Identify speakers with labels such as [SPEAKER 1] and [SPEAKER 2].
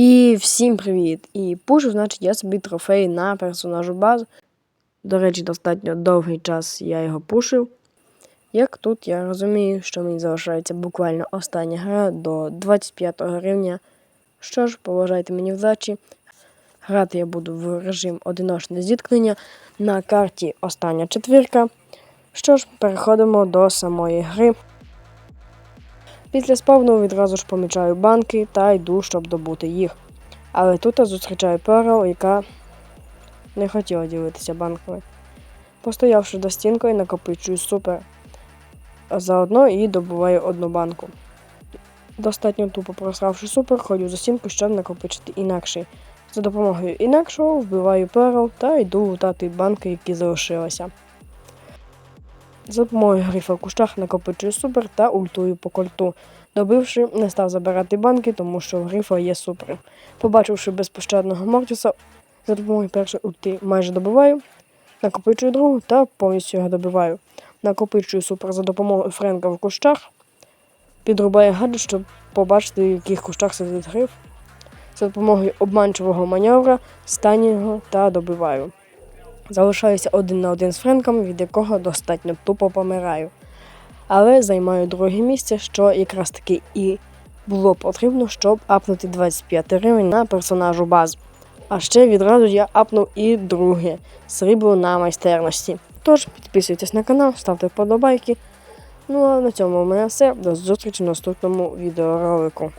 [SPEAKER 1] І всім привіт! І пушу, значить, я собі трофей на персонажу базу. До речі, достатньо довгий час я його пушив. Як тут я розумію, що мені залишається буквально остання гра до 25 рівня. Що ж, поважайте мені вдачі. Грати я буду в режим одиночне зіткнення на карті остання четвірка. Що ж, переходимо до самої гри. Після спавну відразу ж помічаю банки та йду, щоб добути їх. Але тут я зустрічаю Перл, яка не хотіла ділитися банками. Постоявши до стінкою, накопичую супер. Заодно і добуваю одну банку. Достатньо тупо просравши супер, ходю за стінку, щоб накопичити інакший. За допомогою інакшого вбиваю перл та йду лутати банки, які залишилися. За допомогою грифа в кущах накопичую супер та ультую по кольту. Добивши, не став забирати банки, тому що в грифа є супер. Побачивши безпощадного Мортіса, за допомогою першої ульти майже добиваю, накопичую другу та повністю його добиваю. Накопичую супер за допомогою Френка в кущах, підрубаю гаджет, щоб побачити, в яких кущах сидить гриф. За допомогою обманчивого маневра станю його та добиваю. Залишаюся один на один з Френком, від якого достатньо тупо помираю. Але займаю друге місце, що якраз таки і було потрібно, щоб апнути 25 рівень на персонажу баз. А ще відразу я апнув і друге срібло на майстерності. Тож підписуйтесь на канал, ставте вподобайки. Ну а на цьому у мене все. До зустрічі в наступному відеоролику.